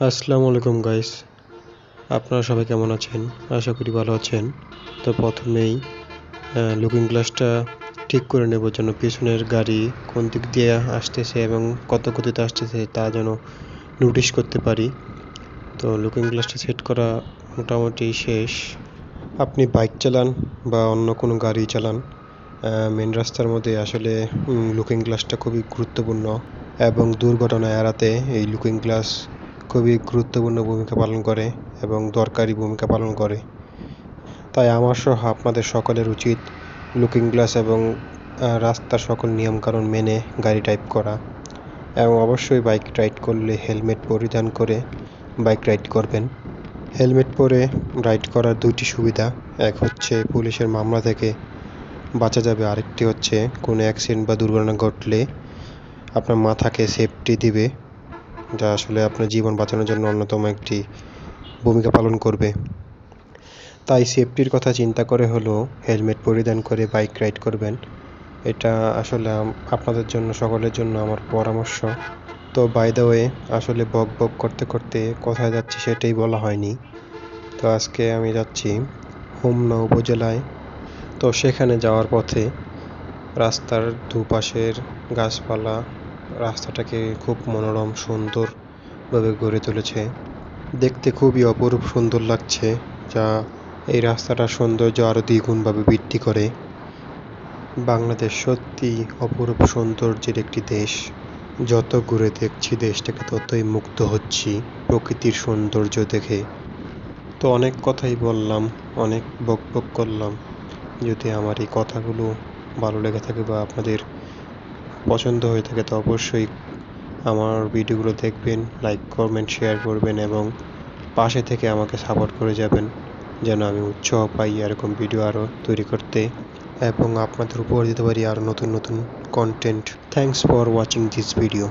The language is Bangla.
আসসালামু আলাইকুম গাইস আপনারা সবাই কেমন আছেন? আশা করি ভালো আছেন। তো প্রথমেই লুকিং গ্লাসটা ঠিক করে নেব যেন পিছনের গাড়ি কোন দিক দিয়ে আসতেছে এবং কত গতিতে আসতেছে তা যেন নোটিশ করতে পারি। তো লুকিং গ্লাসটা সেট করা মোটামুটি শেষ। আপনি বাইক চালান বা অন্য কোনো গাড়ি চালান মেন রাস্তার মধ্যে আসলে লুকিং গ্লাসটা খুবই গুরুত্বপূর্ণ। এবং দুর্ঘটনা এড়াতে এই লুকিং গ্লাস খুবই গুরুত্বপূর্ণ ভূমিকা পালন করে এবং দরকারি ভূমিকা পালন করে। তাই আমার সহ আপনাদের সকলের উচিত লুকিং গ্লাস এবং রাস্তার সকল নিয়মকানুন মেনে গাড়ি টাইপ করা এবং অবশ্যই বাইক রাইড করলে হেলমেট পরিধান করে বাইক রাইড করবেন। হেলমেট পরে রাইড করার দুইটি সুবিধা, এক হচ্ছে পুলিশের মামলা থেকে বাঁচা যাবে, আরেকটি হচ্ছে কোনো অ্যাক্সিডেন্ট বা দুর্ঘটনা ঘটলে আপনার মাথাকে সেফটি দিবে। যা আসলে আপনার জীবন বাঁচানোর জন্য অন্যতম একটি ভূমিকা পালন করবে। তাই সেফটির কথা চিন্তা করে হলো হেলমেট পরিধান করে বাইক রাইড করবেন। এটা আসলে আপনাদের জন্য, সকলের জন্য আমার পরামর্শ। তো বাই ওয়ে আসলে বক বক করতে করতে কোথায় যাচ্ছি সেটাই বলা হয়নি। তো আজকে আমি যাচ্ছি হোমনা উপজেলায়। তো সেখানে যাওয়ার পথে রাস্তার দুপাশের গাছপালা রাস্তাটাকে খুব মনোরম, সুন্দরভাবে গড়ে তুলেছে। দেখতে খুবই অপরূপ সুন্দর লাগছে, যা এই রাস্তাটার সৌন্দর্য আরও দ্বিগুণভাবে বৃদ্ধি করে। বাংলাদেশ সত্যি অপরূপ সৌন্দর্যের একটি দেশ। যত ঘুরে দেখছি দেশটাকে, ততই মুগ্ধ হচ্ছি প্রকৃতির সৌন্দর্য দেখে। তো অনেক কথাই বললাম, অনেক বক বক করলাম। যদি আমার এই কথাগুলো ভালো লেগে থাকে বা আপনাদের পছন্দ হয়ে থাকে, তো অবশ্যই আমার ভিডিওগুলো দেখবেন লাইক কমেন্ট শেয়ার করবেন এবং পাশে থেকে আমাকে সাপোর্ট করে যাবেন, যেন আমি উৎসাহ পাই এরকম ভিডিও আরও তৈরি করতে এবং আপনাদের উপহার দিতে পারি আরও নতুন নতুন content thanks for watching this video